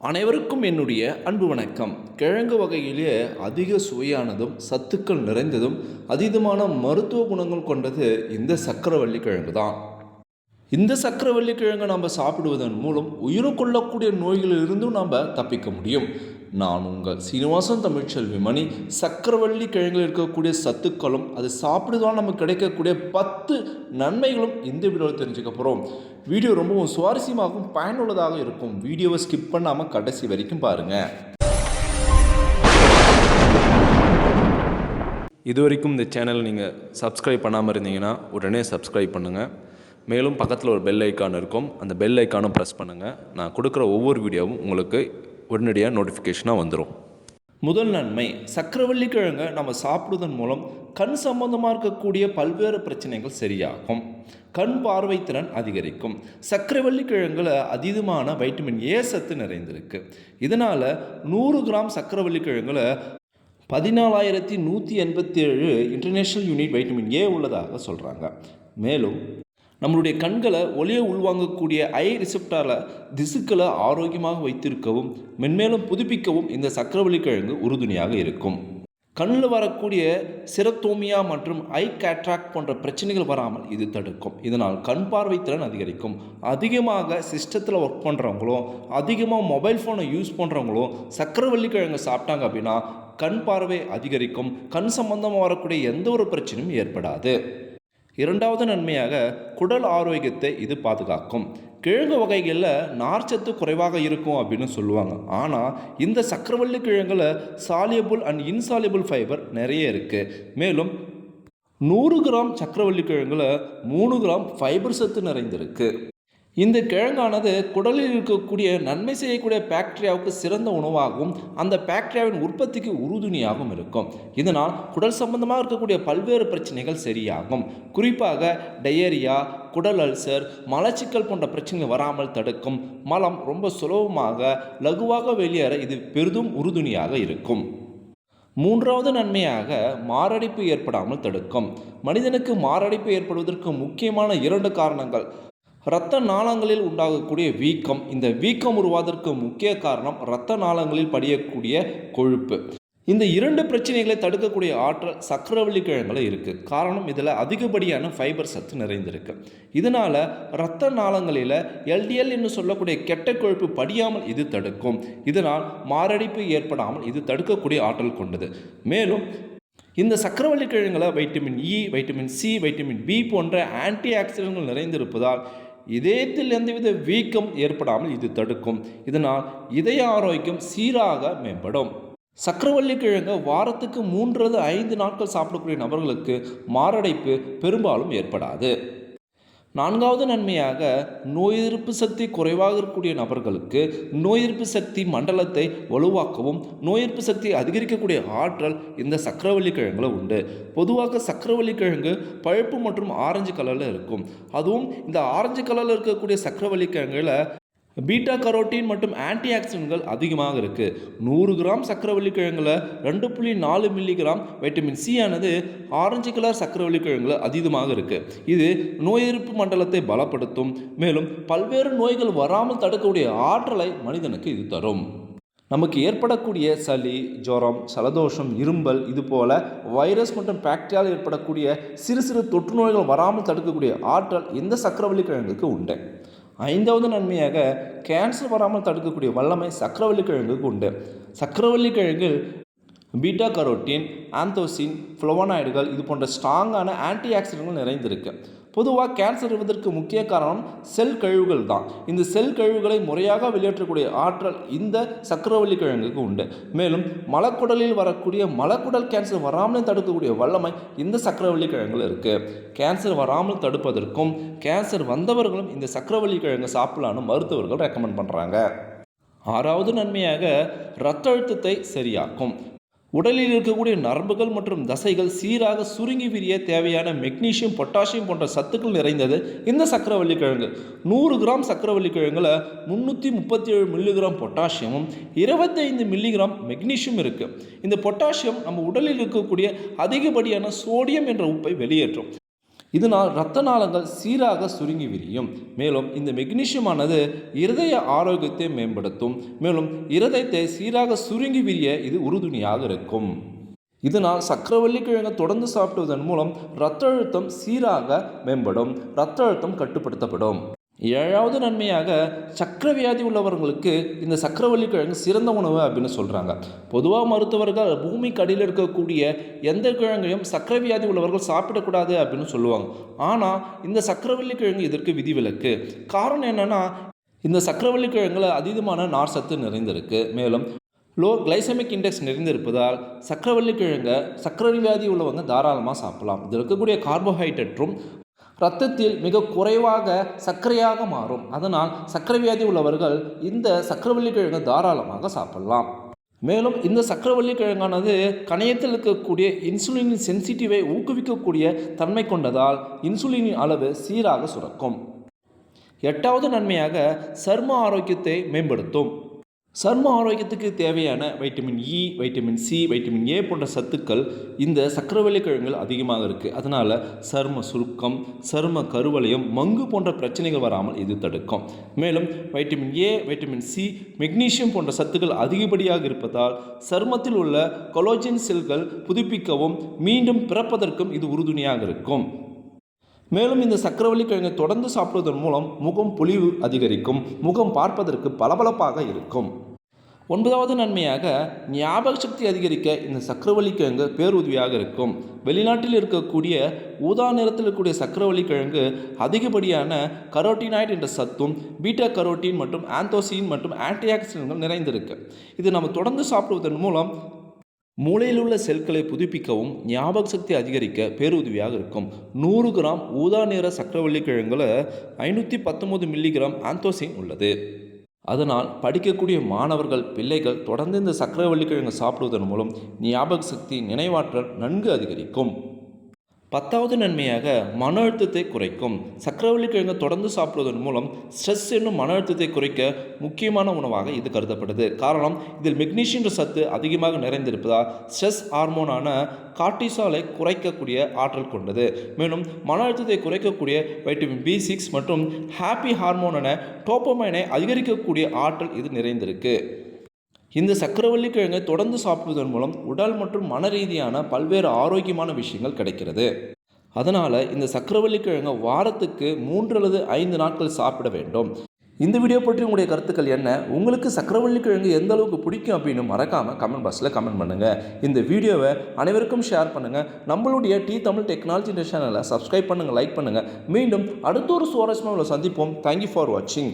அனைவருக்கும் என்னுடைய அன்பு வணக்கம். கிழங்கு வகையிலே அதிக சுவையானதும் சத்துக்கள் நிறைந்ததும் அதீதமான மருத்துவ குணங்கள் கொண்டது இந்த சக்கரவள்ளி கிழங்கு தான் இந்த சக்கரவள்ளி கிழங்கு நம்ம சாப்பிடுவதன் மூலம் உயிரும் கொள்ளக்கூடிய நோய்களிலிருந்தும் நாம் தப்பிக்க முடியும். நான் உங்கள் சீனிவாசன் தமிழ்ச்செல்வி மணி சக்கரவள்ளி கிழங்கில் இருக்கக்கூடிய சத்துக்களும் அது சாப்பிடுவதால் நமக்கு கிடைக்கக்கூடிய பத்து நன்மைகளும் இந்த வீடியோவில் தெரிஞ்சுக்க போகிறோம் வீடியோ ரொம்பவும் சுவாரஸ்யமாகவும் பயனுள்ளதாக இருக்கும். வீடியோவை ஸ்கிப் பண்ணாமல் கடைசி வரைக்கும் பாருங்கள் இது வரைக்கும் இந்த சேனலை நீங்கள் சப்ஸ்கிரைப் பண்ணாமல் இருந்தீங்கன்னா உடனே சப்ஸ்கிரைப் பண்ணுங்கள் மேலும் பக்கத்தில் ஒரு பெல் ஐக்கான் இருக்கும். அந்த பெல் ஐக்கானும் ப்ரெஸ் பண்ணுங்கள் நான் கொடுக்குற ஒவ்வொரு வீடியோவும் உங்களுக்கு உடனடியாக நோட்டிஃபிகேஷனாக வந்துடும் முதல் நன்மை சக்கரவள்ளி கிழங்கை நம்ம சாப்பிடுவதன் மூலம் கண் சம்பந்தமாக இருக்கக்கூடிய பல்வேறு பிரச்சனைகள் சரியாகும். கண் பார்வை திறன் அதிகரிக்கும். சக்கரவள்ளி கிழங்கில் அதீதமான வைட்டமின் ஏ சத்து நிறைந்திருக்கு. இதனால் நூறு கிராம் சக்கரவள்ளி கிழங்கில் பதினாலாயிரத்தி நூற்றி எண்பத்தி ஏழு இன்டர்நேஷ்னல் யூனிட் வைட்டமின் ஏ உள்ளதாக சொல்கிறாங்க மேலும் நம்மளுடைய கண்களை ஒளியை உள்வாங்கக்கூடிய ஐ ரிசெப்டாரில் திசுக்களை ஆரோக்கியமாக வைத்திருக்கவும் மென்மேலும் புதுப்பிக்கவும் இந்த சக்கரவள்ளி கிழங்கு உறுதுணையாக இருக்கும். கண்ணில் வரக்கூடிய சிரத்தோமியா மற்றும் ஐ கேட்ராக்ட் போன்ற பிரச்சனைகள் வராமல் இது தடுக்கும். இதனால் கண் பார்வை திறன் அதிகரிக்கும். அதிகமாக சிஸ்டத்தில் ஒர்க் பண்ணுறவங்களும் அதிகமாக மொபைல் ஃபோனை யூஸ் பண்ணுறவங்களும் சக்கரவள்ளி கிழங்கு சாப்பிட்டாங்க அப்படின்னா கண் பார்வை அதிகரிக்கும். கண் சம்பந்தமாக வரக்கூடிய எந்த ஒரு பிரச்சனையும் ஏற்படாது. இரண்டாவது நன்மையாக குடல் ஆரோக்கியத்தை இது பாதுகாக்கும். கிழங்கு வகைகளில் நார்ச்சத்து குறைவாக இருக்கும் அப்படின்னு சொல்லுவாங்க. ஆனால் இந்த சக்கரவள்ளி கிழங்குல சாலியபுள் அண்ட் இன்சாலியபுள் ஃபைபர் நிறைய இருக்குது மேலும் நூறு கிராம் சக்கரவள்ளி கிழங்குல மூணு கிராம் ஃபைபர் சத்து நிறைந்திருக்கு. இந்த கிழங்கானது குடலில் இருக்கக்கூடிய நன்மை செய்யக்கூடிய பாக்டீரியாவுக்கு சிறந்த உணவாகவும் அந்த பாக்டீரியாவின் உற்பத்திக்கு உறுதுணையாகவும் இருக்கும். இதனால் குடல் சம்பந்தமாக இருக்கக்கூடிய பல்வேறு பிரச்சனைகள் சரியாகும். குறிப்பாக டயரியா குடல் அல்சர் மலச்சிக்கல் போன்ற பிரச்சனைகள் வராமல் தடுக்கும். மலம் ரொம்ப சுலபமாக லகுவாக வெளியேற இது பெரிதும் உறுதுணையாக இருக்கும். மூன்றாவது நன்மையாக மாரடைப்பு ஏற்படாமல் தடுக்கும். மனிதனுக்கு மாரடைப்பு ஏற்படுவதற்கு முக்கியமான இரண்டு காரணங்கள். இரத்த நாளங்களில் உண்டாகக்கூடிய வீக்கம். இந்த வீக்கம் உருவாவதற்கு முக்கிய காரணம் இரத்த நாளங்களில் படியக்கூடிய கொழுப்பு. இந்த இரண்டு பிரச்சனைகளை தடுக்கக்கூடிய ஆற்றல் சக்கரவள்ளி கிழங்குல இருக்குது காரணம் இதில் அதிகப்படியான ஃபைபர் சத்து நிறைந்திருக்கு. இதனால் இரத்த நாளங்களில் எல்டிஎல் என்று சொல்லக்கூடிய கெட்ட கொழுப்பு படியாமல் இது தடுக்கும். இதனால் மாரடைப்பு ஏற்படாமல் இது தடுக்கக்கூடிய ஆற்றல் கொண்டது. மேலும் இந்த சக்கரவள்ளி கிழங்குல vitamin E e, vitamin C vitamin B போன்ற ஆன்டி ஆக்சிடென்ட்கள் நிறைந்திருப்பதால் இதயத்தில் எந்தவித வீக்கம் ஏற்படாமல் இது தடுக்கும். இதனால் இதய ஆரோக்கியம் சீராக மேம்படும். சக்கரவள்ளி கிழங்கு வாரத்துக்கு மூன்றது ஐந்து நாட்கள் சாப்பிடக்கூடிய நபர்களுக்கு மாரடைப்பு பெரும்பாலும் ஏற்படாது. நான்காவது நன்மையாக நோய் எதிர்ப்பு சக்தி குறைவாக இருக்கக்கூடிய நபர்களுக்கு நோய் எதிர்ப்பு சக்தி மண்டலத்தை வலுவாக்கவும் நோய் எதிர்ப்பு சக்தி அதிகரிக்கக்கூடிய ஆற்றல் இந்த சக்கரவள்ளி கிழங்குல உண்டு. பொதுவாக சக்கரவள்ளி கிழங்கு பழுப்பு மற்றும் ஆரஞ்சு கலரில் இருக்கும். அதுவும் இந்த ஆரஞ்சு கலரில் இருக்கக்கூடிய சக்கரவள்ளி கிழங்குல பீட்டா கரோட்டின் மற்றும் ஆன்டி ஆக்சிடென்ட்கள் அதிகமாக இருக்குது நூறு கிராம் சக்கரவள்ளி கிழங்குல ரெண்டு புள்ளி நாலு மில்லி கிராம் வைட்டமின் சி ஆனது ஆரஞ்சு கலர் சக்கரவள்ளி கிழங்குல அதிகமாக இருக்குது இது நோய் எதிர்ப்பு மண்டலத்தை பலப்படுத்தும். மேலும் பல்வேறு நோய்கள் வராமல் தடுக்கக்கூடிய ஆற்றலை மனிதனுக்கு இது தரும். நமக்கு ஏற்படக்கூடிய சளி ஜுரம் சலதோஷம் இரும்பல் இது போல வைரஸ் மற்றும் பாக்டீரியால் ஏற்படக்கூடிய சிறு சிறு தொற்று நோய்கள் வராமல் தடுக்கக்கூடிய ஆற்றல் இந்த சக்கரவள்ளி கிழங்குக்கு உண்டு? ஐந்தாவது நன்மையாக கேன்சர் வராமல் தடுக்கக்கூடிய வல்லமை சக்கரவள்ளி கிழங்குக்கு உண்டு. சக்கரவள்ளி கிழங்கில் பீட்டா கரோட்டின் ஆந்தோசின் ஃப்ளோவனாய்டுகள் இது போன்ற ஸ்ட்ராங்கான ஆன்டி ஆக்சிடென்ட்கள் நிறைந்திருக்கு. பொதுவாக கேன்சர் இருப்பதற்கு முக்கிய காரணம் செல் கழிவுகள் தான் இந்த செல் கழிவுகளை முறையாக வெளியேற்றக்கூடிய ஆற்றல் இந்த சக்கரவள்ளி கிழங்குக்கு உண்டு. மேலும் மலக்குடலில் வரக்கூடிய மலக்குடல் கேன்சர் வராமல் தடுக்கக்கூடிய வல்லமை இந்த சக்கரவள்ளி கிழங்குல இருக்குது கேன்சர் வராமல் தடுப்பதற்கும் கேன்சர் வந்தவர்களும் இந்த சக்கரவள்ளி கிழங்கு சாப்பிடலான்னு மருத்துவர்கள் ரெக்கமெண்ட் பண்ணுறாங்க ஆறாவது நன்மையாக இரத்த அழுத்தத்தை சரியாக்கும். உடலில் இருக்கக்கூடிய நரம்புகள் மற்றும் தசைகள் சீராக சுருங்கி விரிய தேவையான மெக்னீஷியம் பொட்டாசியம் போன்ற சத்துக்கள் நிறைந்தது. இந்த சக்கரவள்ளி கிழங்கு நூறு கிராம் சக்கரவள்ளி கிழங்குல முந்நூற்றி முப்பத்தி ஏழு மில்லிகிராம் பொட்டாசியமும் இருபத்தைந்து மில்லிகிராம் மெக்னீஷியம் இருக்குது இந்த பொட்டாசியம் நம்ம உடலில் இருக்கக்கூடிய அதிகப்படியான சோடியம் என்ற உப்பை வெளியேற்றும். இதனால் இரத்த நாளங்கள் சீராக சுருங்கி விரியும். மேலும் இந்த மெக்னீஷியமானது இருதய ஆரோக்கியத்தை மேம்படுத்தும். மேலும் இருதயத்தை சீராக சுருங்கி விரிய இது உறுதுணையாக இருக்கும். இதனால் சக்கரவள்ளி கிழங்கை தொடர்ந்து சாப்பிடுவதன் மூலம் இரத்த அழுத்தம் சீராக மேம்படும். இரத்த அழுத்தம் கட்டுப்படுத்தப்படும். ஏழாவது நன்மையாக சக்கரவியாதி உள்ளவர்களுக்கு இந்த சக்கரவள்ளி கிழங்கு சிறந்த உணவு அப்படின்னு சொல்கிறாங்க பொதுவாக மருத்துவர்கள் பூமிக்கு அடியில் இருக்கக்கூடிய எந்த கிழங்கையும் சக்கரவியாதி உள்ளவர்கள் சாப்பிடக்கூடாது அப்படின்னு சொல்லுவாங்க. ஆனால் இந்த சக்கரவள்ளி கிழங்கு இதற்கு விதிவிலக்கு. காரணம் என்னென்னா இந்த சக்கரவள்ளி கிழங்குல அதீதமான நார் சத்து நிறைந்திருக்கு. மேலும் லோ கிளைசமிக் இண்டெக்ஸ் நிறைந்திருப்பதால் சக்கரவள்ளி கிழங்கை சக்கரை வியாதி உள்ளவங்க தாராளமாக சாப்பிடலாம். இதில் இருக்கக்கூடிய கார்போஹைட்ரேட்டும் ரத்தத்தில் மிக குறைவாக சர்க்கரையாக மாறும். அதனால் சர்க்கரை வியாதி உள்ளவர்கள் இந்த சக்கரவள்ளி கிழங்கு தாராளமாக சாப்பிடலாம். மேலும் இந்த சக்கரவள்ளி கிழங்கானது கணையத்தில் இருக்கக்கூடிய இன்சுலினின் சென்சிட்டிவை ஊக்குவிக்கக்கூடிய தன்மை கொண்டதால் இன்சுலினின் அளவு சீராக சுரக்கும். எட்டாவது நன்மையாக சர்ம ஆரோக்கியத்தை மேம்படுத்தும். சர்ம ஆரோக்கியத்துக்கு தேவையான vitamin E vitamin C vitamin A போன்ற சத்துக்கள் இந்த சக்கரவள்ளி கிழங்குகள் அதிகமாக இருக்குது அதனால் சர்ம சுருக்கம் சர்ம கருவளையம் மங்கு போன்ற பிரச்சனைகள் வராமல் இது தடுக்கும். மேலும் vitamin A vitamin C magnesium போன்ற சத்துக்கள் அதிகப்படியாக இருப்பதால் சருமத்தில் உள்ள கொலோஜின் செல்கள் புதுப்பிக்கவும் மீண்டும் பிறப்பதற்கும் இது உறுதுணையாக இருக்கும். மேலும் இந்த சக்கரவள்ளி கிழங்கை தொடர்ந்து சாப்பிடுவதன் மூலம் முகம் பொலிவு அதிகரிக்கும் முகம் பார்ப்பதற்கு பளபளப்பாக இருக்கும். ஒன்பதாவது நன்மையாக ஞாபக சக்தி அதிகரிக்க இந்த சக்கரவள்ளி கிழங்கு பேருதவியாக இருக்கும். வெளிநாட்டில் இருக்கக்கூடிய ஊதா நிறத்தில் இருக்கக்கூடிய சக்கரவள்ளி கிழங்கு அதிகப்படியான கரோட்டினாய்ட் என்ற சத்தும் பீட்டா கரோட்டின் மற்றும் ஆந்தோசின் மற்றும் ஆன்டிஆக்சிடென்ட்கள் நிறைந்திருக்கு. இது நம்ம தொடர்ந்து சாப்பிடுவதன் மூலம் மூளையில் உள்ள செல்களை புதுப்பிக்கவும் ஞாபக சக்தி அதிகரிக்க பேருதவியாக இருக்கும். நூறு கிராம் ஊதா நிற சக்கரவள்ளி கிழங்குல ஐநூற்றி பத்தொம்போது மில்லிகிராம் ஆந்தோசின் உள்ளது. அதனால் படிக்கக்கூடிய மாணவர்கள் பிள்ளைகள் தொடர்ந்து இந்த சக்கரவள்ளி கிழங்கு சாப்பிடுவதன் மூலம் ஞாபக சக்தி நினைவாற்றல் நன்கு அதிகரிக்கும். பத்தாவது நன்மையாக மன அழுத்தத்தை குறைக்கும். சக்கரவள்ளி கிழங்கு தொடர்ந்து சாப்பிடுவதன் மூலம் ஸ்ட்ரெஸ் என்னும் மன அழுத்தத்தை குறைக்க முக்கியமான உணவாக இது கருதப்படுது. காரணம் இதில் மெக்னீஷியன்ற சத்து அதிகமாக நிறைந்திருப்பதால் ஸ்ட்ரெஸ் ஹார்மோனான கார்டிசாலை குறைக்கக்கூடிய ஆற்றல் கொண்டது. மேலும் மன அழுத்தத்தை குறைக்கக்கூடிய வைட்டமின் பி சிக்ஸ் மற்றும் ஹாப்பி ஹார்மோனான டோப்பமைனை அதிகரிக்கக்கூடிய ஆற்றல் இது நிறைந்திருக்கு. இந்த சக்கரவள்ளி கிழங்கை தொடர்ந்து சாப்பிடுவதன் மூலம் உடல் மற்றும் மன ரீதியான பல்வேறு ஆரோக்கியமான விஷயங்கள் கிடைக்கிறது. அதனால் இந்த சக்கரவள்ளி கிழங்கை வாரத்துக்கு மூன்று அல்லது ஐந்து நாட்கள் சாப்பிட வேண்டும். இந்த வீடியோ பற்றி உங்களுடைய கருத்துக்கள் என்ன? உங்களுக்கு சக்கரவள்ளி கிழங்கு எந்த அளவுக்கு பிடிக்கும் அப்படின்னு மறக்காமல் கமெண்ட் பாக்ஸில் கமெண்ட் பண்ணுங்கள் இந்த வீடியோவை அனைவருக்கும் ஷேர் பண்ணுங்கள் நம்மளுடைய டி தமிழ் டெக்னாலஜி சேனலை சப்ஸ்கிரைப் பண்ணுங்கள் லைக் பண்ணுங்கள் மீண்டும் அடுத்த ஒரு சுவாரஸ்யமாக உங்களை சந்திப்போம் தேங்க்யூ ஃபார் வாட்சிங்